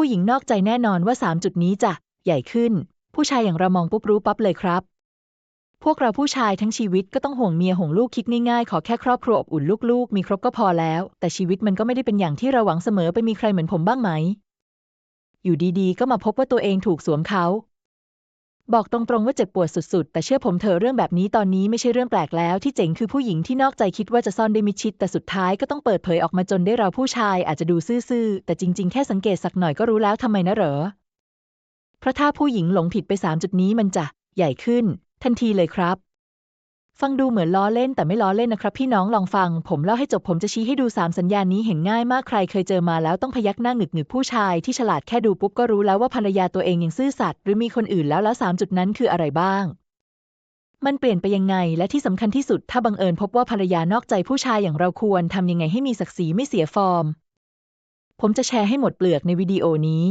ผู้หญิงนอกใจแน่นอนว่าสามจุดนี้จะใหญ่ขึ้น ผู้ชายอย่างเรามองปุ๊บรู้ปั๊บเลยครับ พวกเราผู้ชายทั้งชีวิตก็ต้องห่วงเมียห่วงลูกคิดง่ายๆ ขอแค่ครอบครัวอบอุ่นลูกๆ มีครบก็พอแล้ว แต่ชีวิตมันก็ไม่ได้เป็นอย่างที่เราหวังเสมอไปมีใครเหมือนผมบ้างไหม อยู่ดีๆ ก็มาพบว่าตัวเองถูกสวมเขา บอกตรงๆว่าเจ็บปวดสุดๆ แต่เชื่อผมเถอะเรื่องแบบนี้ตอนนี้ไม่ใช่เรื่องแปลกแล้ว ที่เจ๋งคือผู้หญิงที่นอกใจคิดว่าจะซ่อนได้มิชิด แต่สุดท้ายก็ต้องเปิดเผยออกมาจนได้เราผู้ชายอาจจะดูซื่อๆ แต่จริงๆ แค่สังเกตสักหน่อยก็รู้แล้วทำไมนะเหรอ เพราะถ้าผู้หญิงหลงผิดไปสามจุดนี้มันจะใหญ่ขึ้น ทันทีเลยครับ ฟังดูเหมือนล้อเล่นแต่ไม่ล้อเล่นนะครับ พี่น้องลองฟัง ผมเล่าให้จบผมจะชี้ให้ดูสามสัญญาณนี้เห็นง่ายมากใครเคยเจอมาแล้วต้องพยักหน้าหงึกหงึกผู้ชายที่ฉลาดแค่ดูปุ๊บก็รู้แล้วว่าภรรยาตัวเองยังซื่อสัตย์หรือมีคนอื่นแล้วแล้วสามจุดนั้นคืออะไรบ้าง มันเปลี่ยนไปยังไง และที่สำคัญที่สุด ถ้าบังเอิญพบว่าภรรยานอกใจผู้ชายอย่างเราควรทำยังไงให้มีศักดิ์ศรีไม่เสียฟอร์ม ผมจะแชร์ให้หมดเปลือกในวิดีโอนี้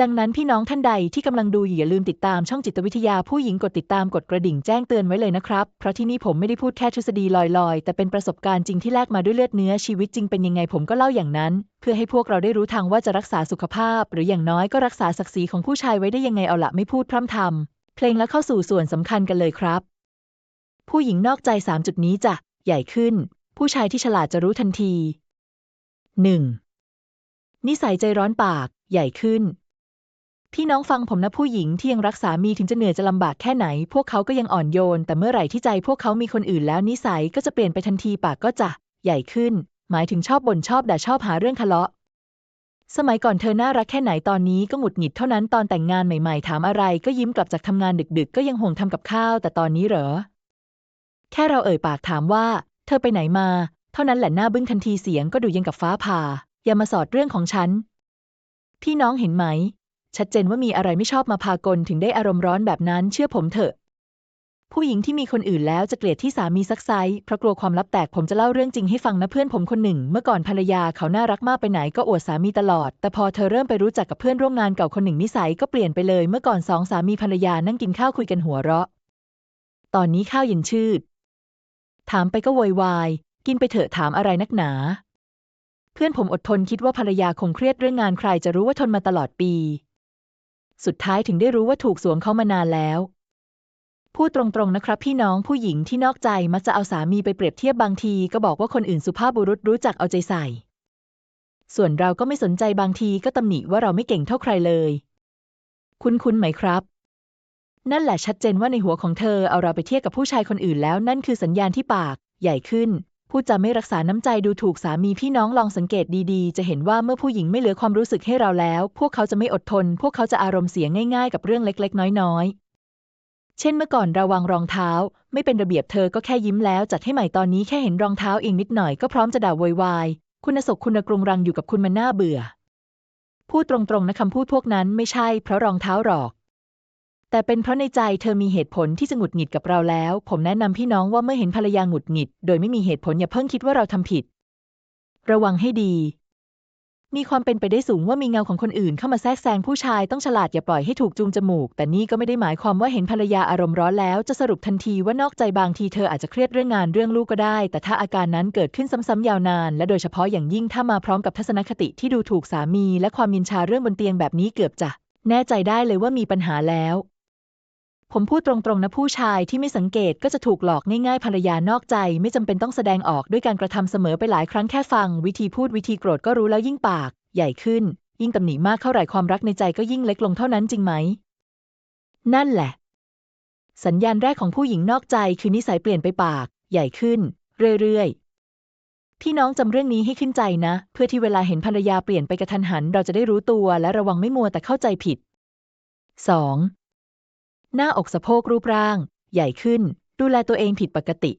ดังนั้นพี่น้องท่านใดที่กำลังดูอย่าลืมติดตามช่องจิตวิทยาผู้หญิงกดติดตามกดกระดิ่งแจ้งเตือนไว้เลยนะครับ เพราะที่นี่ผมไม่ได้พูดแค่ทฤษฎีลอยๆ แต่เป็นประสบการณ์จริงที่แลกมาด้วยเลือดเนื้อชีวิตจริงเป็นยังไงผมก็เล่าอย่างนั้น เพื่อให้พวกเราได้รู้ทางว่าจะรักษาสุขภาพ หรืออย่างน้อยก็รักษาศักดิ์ศรีของผู้ชายไว้ได้ยังไงเอาละไม่พูดพร่ำทำเพลงแล้วเข้าสู่ส่วนสำคัญกันเลยครับ ผู้หญิงนอกใจสามจุดนี้จะใหญ่ขึ้น ผู้ชายที่ฉลาดจะรู้ทันที 1. นิสัยใจร้อนปาก ใหญ่ขึ้น พี่น้องฟังผมนะผู้หญิงที่ยังรักสามีถึงจะเหนื่อยจะลำบากแค่ไหน พวกเขาก็ยังอ่อนโยน แต่เมื่อไหร่ที่ใจพวกเขามีคนอื่นแล้วนิสัยก็จะเปลี่ยนไปทันทีปากก็จะ ใหญ่ขึ้น หมายถึงชอบบ่นชอบด่าชอบหาเรื่องทะเลาะ สมัยก่อนเธอน่ารักแค่ไหนตอนนี้ก็หงุดหงิดเท่านั้นตอนแต่งงานใหม่ ๆ ถามอะไร ก็ยิ้มกลับจากทำงานดึก ๆ ก็ยังห่วงทำกับข้าว แต่ตอนนี้เหรอ แค่เราเอ่ยปากถามว่า เธอไปไหนมา เท่านั้นแหละหน้าบึ้งทันทีเสียงก็ดูยังกับฟ้าผ่า อย่ามาสอดเรื่องของฉันพี่น้องเห็นไหม ชัดเจนว่ามีอะไรไม่ชอบมาพากลถึงได้อารมณ์ร้อนแบบนั้นเชื่อผมเถอะ ผู้หญิงที่มีคนอื่นแล้วจะเกลียดที่สามีซักไซเพราะกลัวความลับแตกผมจะเล่าเรื่องจริงให้ฟังนะเพื่อนผมคนหนึ่ง เมื่อก่อนภรรยาเขาน่ารักมากไปไหนก็อวดสามีตลอด แต่พอเธอเริ่มไปรู้จักกับเพื่อนร่วมงานเก่าคนหนึ่งนิสัยก็เปลี่ยนไปเลยเมื่อก่อนสองสามีภรรยานั่งกินข้าวคุยกันหัวเราะ ตอนนี้ข้าวเย็นชืด ถามไปก็โวยวายกินไปเถอะถามอะไรนักหนาเพื่อนผมอดทนคิดว่าภรรยาคงเครียดเรื่องงานใครจะรู้ว่าทนมาตลอดปี สุดท้ายถึงได้รู้ว่าถูกสวมเขามานานแล้ว พูดตรงๆนะครับ พี่น้องผู้หญิงที่นอกใจมักจะเอาสามีไปเปรียบเทียบบางที ก็บอกว่าคนอื่นสุภาพบุรุษรู้จักเอาใจใส่ ส่วนเราก็ไม่สนใจบางทีก็ตำหนิว่าเราไม่เก่งเท่าใครเลย คุ้นๆไหมครับนั่นแหละชัดเจนว่าในหัวของเธอเอาเราไปเทียบกับผู้ชายคนอื่นแล้วนั่นคือสัญญาณที่ปาก ใหญ่ขึ้น พูดจะไม่รักษาน้ำใจดูถูกสามีพี่น้องลองสังเกตดีๆ จะเห็นว่าเมื่อผู้หญิงไม่เหลือความรู้สึกให้เราแล้ว พวกเขาจะไม่อดทน พวกเขาจะอารมณ์เสียง่ายๆ กับเรื่องเล็กๆ น้อยๆ เช่นเมื่อก่อนเราวางรองเท้า ไม่เป็นระเบียบเธอก็แค่ยิ้มแล้ว จัดให้ใหม่ตอนนี้แค่เห็นรองเท้าเองนิดหน่อยก็พร้อมจะด่าโวยวายคุณสกคุณกรุงรังอยู่กับคุณมันน่าเบื่อ พูดตรงๆนะคำพูดพวกนั้นไม่ใช่เพราะรองเท้าหรอก แต่เป็นเพราะในใจเธอมีเหตุผลที่จะหงุดหงิดกับเราแล้ว ผมแนะนำพี่น้องว่าเมื่อเห็นภรรยาหงุดหงิด โดยไม่มีเหตุผลอย่าเพิ่งคิดว่าเราทำผิด ระวังให้ดี มีความเป็นไปได้สูงว่ามีเงาของคนอื่นเข้ามาแทรกแซงผู้ชายต้องฉลาดอย่าปล่อยให้ถูกจูงจมูก แต่นี่ก็ไม่ได้หมายความว่าเห็นภรรยาอารมณ์ร้อนแล้ว จะสรุปทันทีว่านอกใจบางทีเธออาจจะเครียดเรื่องงานเรื่องลูกก็ได้ แต่ถ้าอาการนั้นเกิดขึ้นซ้ำๆยาวนาน และโดยเฉพาะอย่างยิ่งถ้ามาพร้อมกับทัศนคติที่ดูถูกสามี และความยินชาเรื่องบนเตียงแบบนี้เกือบจะแน่ใจได้เลยว่ามีปัญหาแล้ว ผมพูดตรงๆนะผู้ชายที่ไม่สังเกตก็จะถูกหลอกง่ายๆภรรยานอกใจ ไม่จำเป็นต้องแสดงออกด้วยการกระทำเสมอไปหลายครั้งแค่ฟัง วิธีพูดวิธีโกรธก็รู้แล้วยิ่งปาก ใหญ่ขึ้น ยิ่งตำหนิมากเท่าไหร่ความรักในใจก็ยิ่งเล็กลงเท่านั้นจริงไหม นั่นแหละ สัญญาณแรกของผู้หญิงนอกใจคือนิสัยเปลี่ยนไปปาก ใหญ่ขึ้น เรื่อยๆพี่น้องจำเรื่องนี้ให้ขึ้นใจนะ เพื่อที่เวลาเห็นภรรยาเปลี่ยนไปกระทันหัน เราจะได้รู้ตัวและระวังไม่มัวแต่เข้าใจผิด 2. หน้าอกสะโพกรูปร่าง ใหญ่ขึ้น ดูแลตัวเองผิดปกติ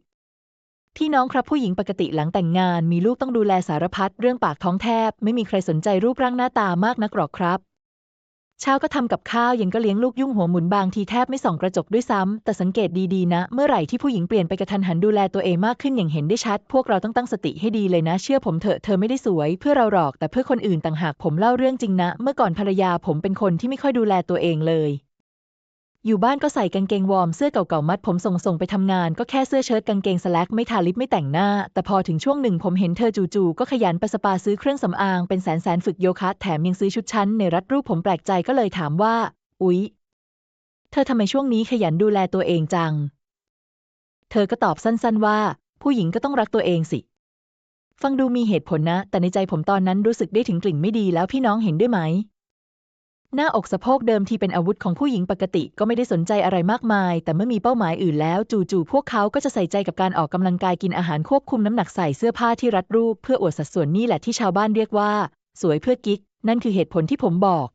พี่น้องครับผู้หญิงปกติหลังแต่งงาน มีลูกต้องดูแลสารพัดเรื่องปากท้องแทบ ไม่มีใครสนใจรูปร่างหน้าตามากนักหรอกครับเช้าก็ทำกับข้าวย็นก็เลี้ยงลูกยุ่งหัวหมุนบางทีแทบไม่ส่องกระจกด้วยซ้ำ แต่สังเกตดีๆนะ เมื่อไหร่ที่ผู้หญิงเปลี่ยนไปกระทันหันดูแลตัวเองมากขึ้นอย่างเห็นได้ชัด พวกเราต้องตั้งสติให้ดีเลยนะ เชื่อผมเถอะเธอไม่ได้สวยเพื่อเราหรอก แต่เพื่อคนอื่นต่างหากผมเล่าเรื่องจริงนะ เมื่อก่อนภรรยาผมเป็นคนที่ไม่ค่อยดูแลตัวเองเลย อยู่บ้านก็ใส่กางเกงวอร์มเสื้อเก่าๆมัดผมส่งๆไปทำงานก็แค่เสื้อเชิ้ตกางเกงสแลกไม่ทาลิปไม่แต่งหน้า แต่พอถึงช่วงหนึ่งผมเห็นเธอจู่ๆก็ขยันไปสปาซื้อเครื่องสำอางเป็นแสนแสนๆฝึกโยคะ แถมยังซื้อชุดชั้นในรัดรูปผมแปลกใจก็เลยถามว่า อุ๊ย เธอทำไมช่วงนี้ขยันดูแลตัวเองจัง เธอก็ตอบสั้นๆว่า ผู้หญิงก็ต้องรักตัวเองสิ ฟังดูมีเหตุผลนะ แต่ในใจผมตอนนั้นรู้สึกได้ถึงกลิ่นไม่ดีแล้วพี่น้องเห็นด้วยไหม หน้าอกสะโพกเดิมที่เป็นอาวุธของผู้หญิงปกติก็ไม่ได้สนใจอะไรมากมาย แต่เมื่อมีเป้าหมายอื่นแล้วจู่ๆพวกเขาก็จะใส่ใจกับการออกกำลังกายกินอาหารควบคุมน้ำหนักใส่เสื้อผ้าที่รัดรูปเพื่ออวดสัดส่วนนี่แหละที่ชาวบ้านเรียกว่า สวยเพื่อกิ๊ก นั่นคือเหตุผลที่ผมบอก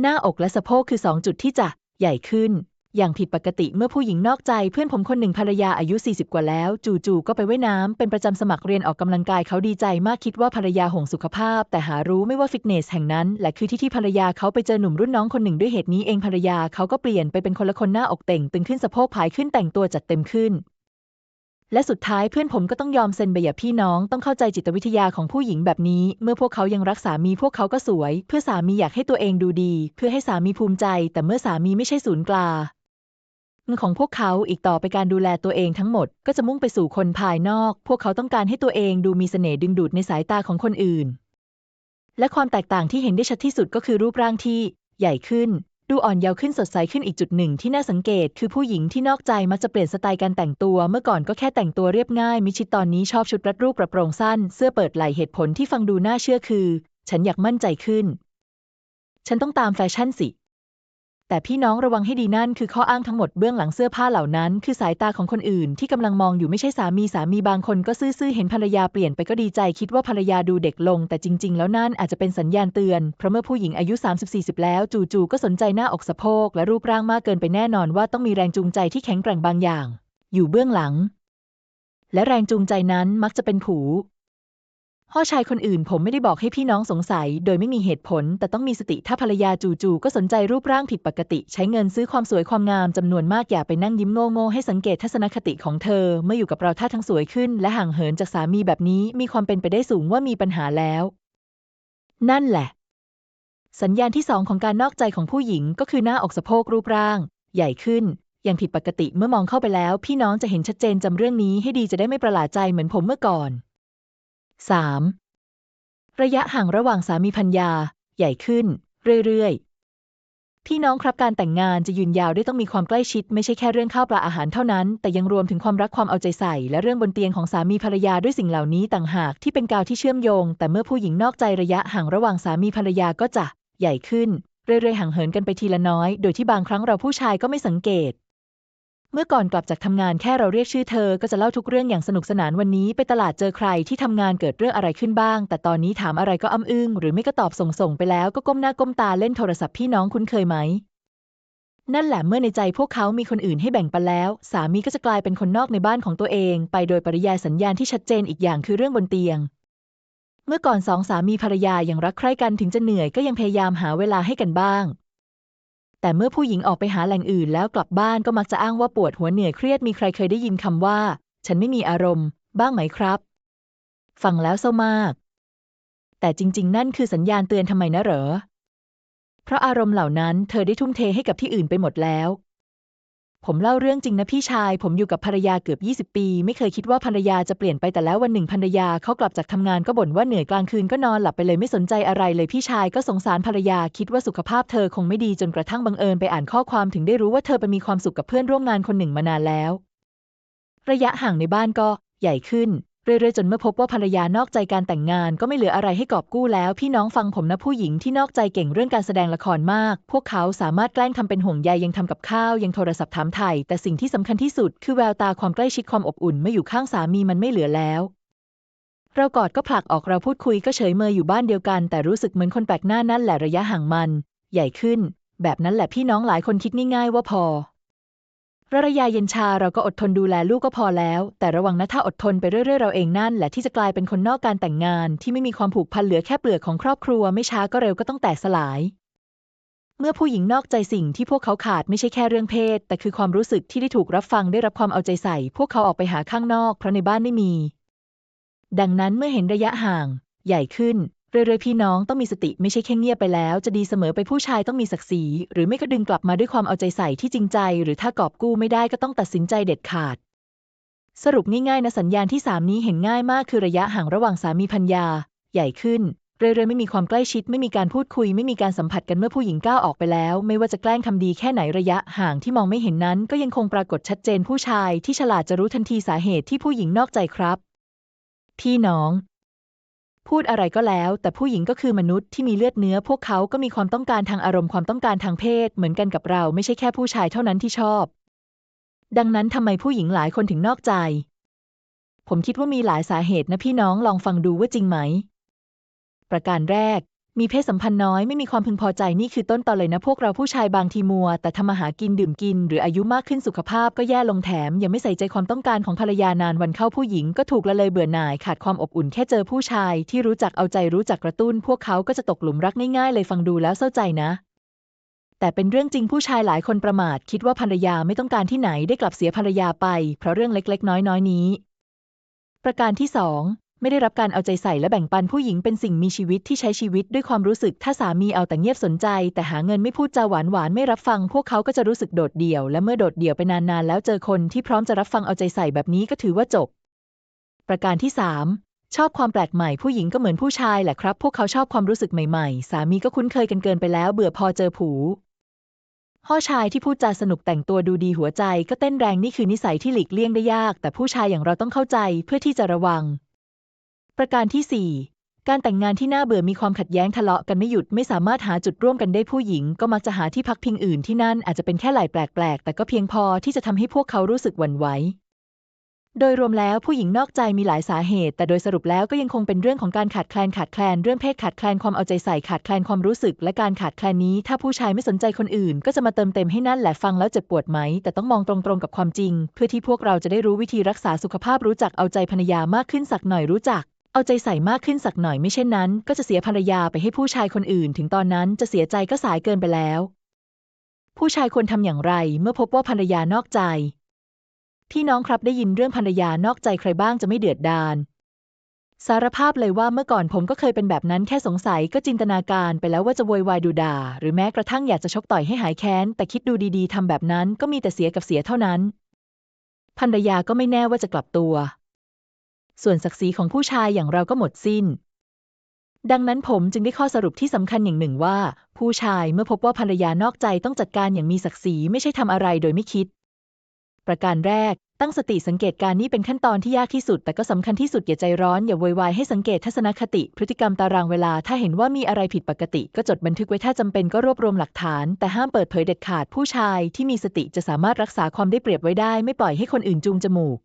หน้าอกและสะโพกคือสองจุดที่จะใหญ่ขึ้น อย่างผิดปกติเมื่อผู้หญิงนอกใจเพื่อนผมคนหนึ่งภรรยาอายุ 40 กว่าแล้ว จู่ๆก็ไปว่ายน้ำเป็นประจำสมัครเรียนออกกำลังกายเขาดีใจมากคิดว่าภรรยาห่วงสุขภาพ แต่หารู้ไม่ว่าฟิตเนสแห่งนั้นแหละคือที่ที่ภรรยาเขาไปเจอหนุ่มรุ่นน้องคนหนึ่งด้วยเหตุนี้เองภรรยาเขาก็เปลี่ยนไปเป็นคนละคนหน้าอกเต่งตึงขึ้นสะโพกผายขึ้นแต่งตัวจัดเต็มขึ้นและสุดท้ายเพื่อนผมก็ต้องยอมเซ็นใบหย่าพี่น้องต้องเข้าใจจิตวิทยาของผู้หญิงแบบนี้ เมื่อพวกเขายังรักสามีพวกเขาก็สวย เพื่อสามีอยากให้ตัวเองดูดี เพื่อให้สามีภูมิใจ แต่เมื่อสามีไม่ใช่ศูนย์กลาง ของพวกเขาอีกต่อไปการดูแลตัวเองทั้งหมด ก็จะมุ่งไปสู่คนภายนอก พวกเขาต้องการให้ตัวเองดูมีเสน่ห์ดึงดูดในสายตาของคนอื่น และความแตกต่างที่เห็นได้ชัดที่สุดก็คือรูปร่างที่ ใหญ่ขึ้น ดูอ่อนเยาว์ขึ้นสดใสขึ้นอีกจุดหนึ่งที่น่าสังเกต คือผู้หญิงที่นอกใจมักจะเปลี่ยนสไตล์การแต่งตัว เมื่อก่อนก็แค่แต่งตัวเรียบง่าย มิชิดตอนนี้ชอบชุดรัดรูปกระโปรงสั้น เสื้อเปิดไหล่เหตุผลที่ฟังดูน่าเชื่อคือ ฉันอยากมั่นใจขึ้น ฉันต้องตามแฟชั่นสิ แต่พี่น้องระวังให้ดีนั่นคือข้ออ้างทั้งหมดเบื้องหลังเสื้อผ้าเหล่านั้น คือสายตาของคนอื่นที่กำลังมองอยู่ไม่ใช่สามีสามีบางคนก็ซื่อๆเห็นภรรยาเปลี่ยนไปก็ดีใจคิดว่าภรรยาดูเด็กลง แต่จริง ๆ แล้วนั่นอาจจะเป็นสัญญาณเตือนเพราะเมื่อผู้หญิงอายุ 30-40 แล้ว จู่ๆก็สนใจหน้าอกสะโพกและรูปร่างมากเกินไปแน่นอนว่าต้องมีแรงจูงใจที่แข็งแกร่งบางอย่าง อยู่เบื้องหลัง และแรงจูงใจนั้นมักจะเป็นผู พ่อชายคนอื่นผมไม่ได้บอกให้พี่น้องสงสัย โดยไม่มีเหตุผล แต่ต้องมีสติถ้าภรรยาจู่ๆก็สนใจรูปร่างผิดปกติ ใช้เงินซื้อความสวยความงามจำนวนมากอย่าไปนั่งยิ้มโง่ๆให้สังเกตทัศนคติของเธอ เมื่ออยู่กับเราท่าทั้งสวยขึ้น และห่างเหินจากสามีแบบนี้มีความเป็นไปได้สูงว่ามีปัญหาแล้ว นั่นแหละ สัญญาณที่สองของการนอกใจของผู้หญิงก็คือหน้าอกสะโพกรูปร่าง ใหญ่ขึ้นอย่างผิดปกติเมื่อมองเข้าไปแล้ว พี่น้องจะเห็นชัดเจนจำเรื่องนี้ให้ดีจะได้ไม่ประหลาดใจเหมือนผมเมื่อก่อน 3. ระยะห่างระหว่างสามีภรรยา ใหญ่ขึ้น เรื่อยๆ พี่น้องครับการแต่งงานจะยืนยาวได้ต้องมีความใกล้ชิด ไม่ใช่แค่เรื่องข้าวปลาอาหารเท่านั้น แต่ยังรวมถึงความรักความเอาใจใส่ และเรื่องบนเตียงของสามีภรรยาด้วยสิ่งเหล่านี้ต่างหากที่เป็นกาวที่เชื่อมโยง แต่เมื่อผู้หญิงนอกใจระยะห่างระหว่างสามีภรรยาก็จะ ใหญ่ขึ้น เรื่อยๆห่างเหินกันไปทีละน้อย โดยที่บางครั้งเราผู้ชายก็ไม่สังเกต มื่อก่อนกลับจากทำงานแค่เราเรียกชื่อเธอ ก็จะเล่าทุกเรื่องอย่างสนุกสนานวันนี้ไปตลาดเจอใครที่ทำงานเกิดเรื่องอะไรขึ้นบ้าง แต่ตอนนี้ถามอะไรก็อ้ำอึ้งหรือไม่ก็ตอบส่งๆไปแล้วก็ก้มหน้าก้มตาเล่นโทรศัพท์พี่น้องคุ้นเคยไหม นั่นแหละเมื่อในใจพวกเขามีคนอื่นให้แบ่งปันแล้ว สามีก็จะกลายเป็นคนนอกในบ้านของตัวเอง ไปโดยปริยายสัญญาณที่ชัดเจนอีกอย่างคือเรื่องบนเตียงเมื่อก่อนสองสามีภรรยายังรักใคร่กันถึงจะเหนื่อยก็ยังพยายามหาเวลาให้กันบ้าง แต่เมื่อผู้หญิงออกไปหาแหล่งอื่นแล้วกลับบ้านก็มักจะอ้างว่าปวดหัวเหนื่อยเครียดมีใครเคยได้ยินคำว่า ฉันไม่มีอารมณ์ บ้างไหมครับ ฟังแล้วเศร้ามาก แต่จริง ๆ นั่นคือสัญญาณเตือนทำไมนะเหรอ เพราะอารมณ์เหล่านั้นเธอได้ทุ่มเทให้กับที่อื่นไปหมดแล้ว ผมเล่าเรื่องจริงนะพี่ชาย ผมอยู่กับภรรยาเกือบ 20 ปี ไม่เคยคิดว่าภรรยาจะเปลี่ยนไปแต่แล้ววันหนึ่งภรรยาเขากลับจากทำงานก็บ่นว่าเหนื่อยกลางคืนก็นอนหลับไปเลยไม่สนใจอะไรเลยพี่ชายก็สงสารภรรยาคิดว่าสุขภาพเธอคงไม่ดีจนกระทั่งบังเอิญไปอ่านข้อความถึงได้รู้ว่าเธอไปมีความสุขกับเพื่อนร่วมงานคนหนึ่งมานานแล้ว ระยะห่างในบ้านก็ใหญ่ขึ้น เรื่อยๆ จนเมื่อพบว่าภรรยานอกใจการแต่งงานก็ไม่เหลืออะไรให้กอบกู้แล้ว พี่น้องฟังผมนะผู้หญิงที่นอกใจเก่งเรื่องการแสดงละครมาก พวกเขาสามารถแกล้งทำเป็นห่วงใยยังทำกับข้าวยังโทรศัพท์ถามไถ่แต่สิ่งที่สำคัญที่สุด คือแววตาความใกล้ชิดความอบอุ่นเมื่ออยู่ข้างสามีมันไม่เหลือแล้วเรากอดก็ผลักออกเราพูดคุยก็เฉยเมยอยู่บ้านเดียวกัน แต่รู้สึกเหมือนคนแปลกหน้านั่นแหละระยะห่างมัน ใหญ่ขึ้น แบบนั้นแหละพี่น้องหลายคนคิดง่ายๆว่าพอ ระยะเย็นชาเราก็อดทนดูแลลูกก็พอแล้ว แต่ระวังนะถ้าอดทนไปเรื่อยๆเราเองนั่นแหละที่จะกลายเป็นคนนอกการแต่งงาน ที่ไม่มีความผูกพันเหลือแค่เปลือกของครอบครัวไม่ช้าก็เร็วก็ต้องแตกสลาย เมื่อผู้หญิงนอกใจสิ่งที่พวกเขาขาดไม่ใช่แค่เรื่องเพศ แต่คือความรู้สึกที่ได้ถูกรับฟังได้รับความเอาใจใส่ พวกเขาออกไปหาข้างนอกเพราะในบ้านไม่มี ดังนั้นเมื่อเห็นระยะห่าง ใหญ่ขึ้น เรื่อยๆพี่น้องต้องมีสติไม่ใช่แค่เงียบไปแล้ว จะดีเสมอไปผู้ชายต้องมีศักดิ์ศรีหรือไม่ก็ดึงกลับมาด้วยความเอาใจใส่ที่จริงใจ หรือถ้ากอบกู้ไม่ได้ก็ต้องตัดสินใจเด็ดขาด สรุปง่ายๆนะสัญญาณที่สามนี้เห็นง่ายมากคือระยะห่างระหว่างสามีภรรยาใหญ่ขึ้น เรื่อยๆไม่มีความใกล้ชิดไม่มีการพูดคุย ไม่มีการสัมผัสกันเมื่อผู้หญิงก้าวออกไปแล้ว ไม่ว่าจะแกล้งทำดีแค่ไหนระยะห่างที่มองไม่เห็นนั้น ก็ยังคงปรากฏชัดเจนผู้ชายที่ฉลาดจะรู้ทันทีสาเหตุที่ผู้หญิงนอกใจครับ พี่น้อง พูดอะไรก็แล้ว แต่ผู้หญิงก็คือมนุษย์ที่มีเลือดเนื้อ พวกเขาก็มีความต้องการทางอารมณ์ความต้องการทางเพศ เหมือนกันกับเราไม่ใช่แค่ผู้ชายเท่านั้นที่ชอบ ดังนั้นทำไมผู้หญิงหลายคนถึงนอกใจ ผมคิดว่ามีหลายสาเหตุนะพี่น้องลองฟังดูว่าจริงไหม ประการแรก มีเพศสัมพันธ์น้อยไม่มีความพึงพอใจนี่คือต้นตอเลยนะพวกเราผู้ชายบางทีมัว แต่ทำมาหากินดื่มกิน หรืออายุมากขึ้นสุขภาพก็แย่ลงแถม ยังไม่ใส่ใจความต้องการของภรรยานานวันเข้าผู้หญิงก็ถูกละเลยเบื่อหน่าย ขาดความอบอุ่นแค่เจอผู้ชาย ที่รู้จักเอาใจรู้จักกระตุ้น พวกเขาก็จะตกหลุมรักง่ายๆเลยฟังดูแล้วเศร้าใจนะแต่เป็นเรื่องจริงผู้ชายหลายคนประมาท คิดว่าภรรยาไม่ต้องการที่ไหนได้กลับเสียภรรยาไป เพราะเรื่องเล็กๆ น้อยๆนี้ ประการที่สอง ไม่ได้รับการเอาใจใส่และแบ่งปันผู้หญิงเป็นสิ่งมีชีวิตที่ใช้ชีวิตด้วยความรู้สึก ถ้าสามีเอาแต่เงียบสนใจ แต่หาเงินไม่พูดจาหวานหวานไม่รับฟัง พวกเขาก็จะรู้สึกโดดเดี่ยว และเมื่อโดดเดี่ยวไปนานๆแล้วเจอคนที่พร้อมจะรับฟังเอาใจใส่แบบนี้ก็ถือว่าจบ ประการที่สามชอบความแปลกใหม่ผู้หญิงก็เหมือนผู้ชายแหละครับ พวกเขาชอบความรู้สึกใหม่ๆ สามีก็คุ้นเคยกันเกินไปแล้วเบื่อพอเจอผูพ่อชายที่พูดจาสนุกแต่งตัวดูดีหัวใจก็เต้นแรงนี่คือนิสัยที่หลีกเลี่ยงได้ยาก แต่ผู้ชายอย่างเราต้องเข้าใจเพื่อที่จะระวัง ประการที่ 4 การแต่งงานที่น่าเบื่อมีความขัดแย้งทะเลาะกันไม่หยุดไม่สามารถหาจุดร่วมกันได้ผู้หญิง ก็มักจะหาที่พักพิงอื่นที่นั่นอาจจะเป็นแค่หลายแปลกๆ แต่ก็เพียงพอที่จะทำให้พวกเขารู้สึกหวั่นไหวโดยรวมแล้วผู้หญิงนอกใจมีหลายสาเหตุ แต่โดยสรุปแล้วก็ยังคงเป็นเรื่องของการขาดแคลนขาดแคลนเรื่องเพศขาดแคลนความเอาใจใส่ขาดแคลนความรู้สึก และการขาดแคลนนี้ ถ้าผู้ชายไม่สนใจคนอื่น ก็จะมาเติมเต็มให้นั่นแหละฟังแล้วเจ็บปวดไหม แต่ต้องมองตรงๆกับความจริง เพื่อที่พวกเราจะได้รู้วิธีรักษาสุขภาพรู้จักเอาใจภรรยามากขึ้นสักหน่อยรู้จัก เอาใจใส่มากขึ้นสักหน่อยไม่เช่นนั้น ก็จะเสียภรรยาไปให้ผู้ชายคนอื่น ถึงตอนนั้นจะเสียใจก็สายเกินไปแล้ว ผู้ชายควรทำอย่างไรเมื่อพบว่าภรรยานอกใจ พี่น้องครับได้ยินเรื่องภรรยานอกใจใครบ้างจะไม่เดือดดาลสารภาพเลยว่าเมื่อก่อนผมก็เคยเป็นแบบนั้นแค่สงสัยก็จินตนาการไปแล้วว่าจะโวยวายดูด่า หรือแม้กระทั่งอยากจะชกต่อยให้หายแค้น แต่คิดดูดีๆทำแบบนั้นก็มีแต่เสียกับเสียเท่านั้นภรรยาก็ไม่แน่ว่าจะกลับตัว ส่วนศักดิ์ศรีของผู้ชายอย่างเราก็หมดสิ้น ดังนั้นผมจึงได้ข้อสรุปที่สำคัญอย่างหนึ่งว่า ผู้ชายเมื่อพบว่าภรรยานอกใจต้องจัดการอย่างมีศักดิ์ศรีไม่ใช่ทำอะไรโดยไม่คิด ประการแรก ตั้งสติสังเกตการนี่เป็นขั้นตอนที่ยากที่สุด แต่ก็สำคัญที่สุดอย่าใจร้อนอย่าโวยวายให้สังเกตทัศนคติ พฤติกรรมตารางเวลา ถ้าเห็นว่ามีอะไรผิดปกติ ก็จดบันทึกไว้ถ้าจำเป็นก็รวบรวมหลักฐาน แต่ห้ามเปิดเผยเด็ดขาดผู้ชายที่มีสติจะสามารถรักษาความได้เปรียบไว้ได้ ไม่ปล่อยให้คนอื่นจูงจมูก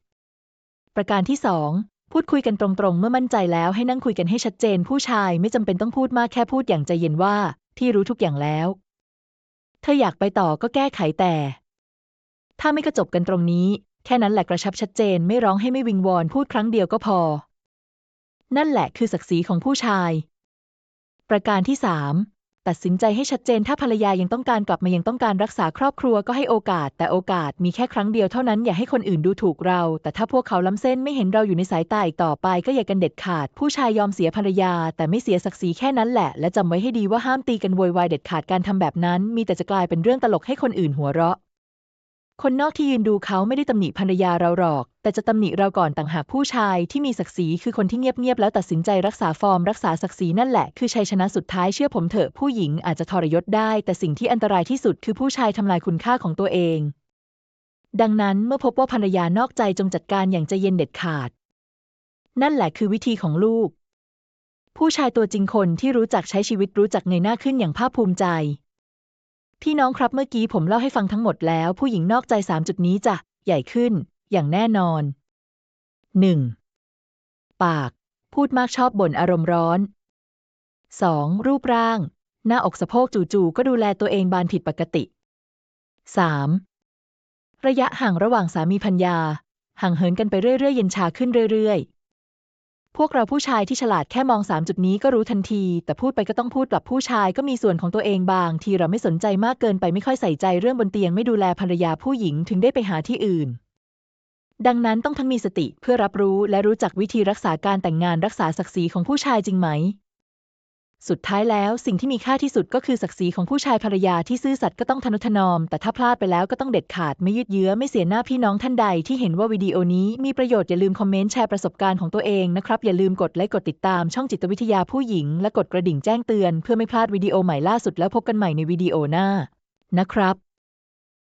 ประการที่สอง พูดคุยกันตรงๆ เมื่อมั่นใจแล้วให้นั่งคุยกันให้ชัดเจน ผู้ชายไม่จำเป็นต้องพูดมากแค่พูดอย่างใจเย็นว่า ที่รู้ทุกอย่างแล้ว เธออยากไปต่อก็แก้ไขแต่ ถ้าไม่กระจบกันตรงนี้ แค่นั้นแหละกระชับชัดเจนไม่ร้องให้ไม่วิงวอนพูดครั้งเดียวก็พอ นั่นแหละคือศักดิ์ศรีของผู้ชาย ประการที่สาม ตัดสินใจให้ชัดเจนถ้าภรรยายังต้องการกลับมายังต้องการรักษาครอบครัวก็ให้โอกาส แต่โอกาสมีแค่ครั้งเดียวเท่านั้นอย่าให้คนอื่นดูถูกเรา แต่ถ้าพวกเขาล้ำเส้นไม่เห็นเราอยู่ในสายตาอีกต่อไป ก็อย่ากันเด็ดขาด ผู้ชายยอมเสียภรรยา แต่ไม่เสียศักดิ์ศรีแค่นั้นแหละ และจำไว้ให้ดีว่าห้ามตีกันโวยวายเด็ดขาดการทำแบบนั้น มีแต่จะกลายเป็นเรื่องตลกให้คนอื่นหัวเราะ คนนอกที่ยืนดูเขาไม่ได้ตำหนิภรรยาเราหรอก แต่จะตำหนิเราก่อนต่างหากผู้ชายที่มีศักดิ์ศรีคือคนที่เงียบๆแล้วตัดสินใจรักษาฟอร์มรักษาศักดิ์ศรีนั่นแหละคือชัยชนะสุดท้ายเชื่อผมเถอะผู้หญิงอาจจะทรยศได้ แต่สิ่งที่อันตรายที่สุดคือผู้ชายทำลายคุณค่าของตัวเอง ดังนั้นเมื่อพบว่าภรรยานอกใจจงจัดการอย่างใจเย็นเด็ดขาด นั่นแหละคือวิธีของลูก ผู้ชายตัวจริงคนที่รู้จักใช้ชีวิตรู้จักเงยหน้าขึ้นอย่างภาคภูมิใจ พี่น้องครับเมื่อกี้ผมเล่าให้ฟังทั้งหมดแล้ว ผู้หญิงนอกใจสามจุดนี้จะใหญ่ขึ้น อย่างแน่นอน 1. ปาก พูดมากชอบบ่นอารมณ์ร้อน 2. รูปร่าง หน้าอกสะโพกจู่ๆก็ดูแลตัวเองบานผิดปกติ 3. ระยะห่างระหว่างสามีพัญญา ห่างเหินกันไปเรื่อยๆ เย็นชาขึ้นเรื่อยๆ พวกเราผู้ชายที่ฉลาดแค่มองสามจุดนี้ก็รู้ทันที แต่พูดไปก็ต้องพูดกลับผู้ชายก็มีส่วนของตัวเองบาง ทีเราไม่สนใจมากเกินไปไม่ค่อยใส่ใจเรื่องบนเตียงไม่ดูแลภรรยาผู้หญิงถึงได้ไปหาที่อื่น ดังนั้นต้องทั้งมีสติเพื่อรับรู้และรู้จักวิธีรักษาการแต่งงานรักษาศักดิ์ศรีของผู้ชายจริงไหม สุดท้ายแล้วสิ่งที่มีค่าที่สุดก็คือศักดิ์ศรีของผู้ชายภรรยาที่ซื่อสัตย์ก็ต้องทนุถนอม แต่ถ้าพลาดไปแล้วก็ต้องเด็ดขาดไม่ยืดเยื้อไม่เสียหน้าพี่น้องท่านใดที่เห็นว่าวิดีโอนี้มีประโยชน์อย่าลืมคอมเมนต์แชร์ประสบการณ์ของตัวเองนะครับ อย่าลืมกดไลค์กดติดตามช่องจิตวิทยาผู้หญิง และกดกระดิ่งแจ้งเตือน เพื่อไม่พลาดวิดีโอใหม่ล่าสุดแล้วพบกันใหม่ในวิดีโอหน้านะครับ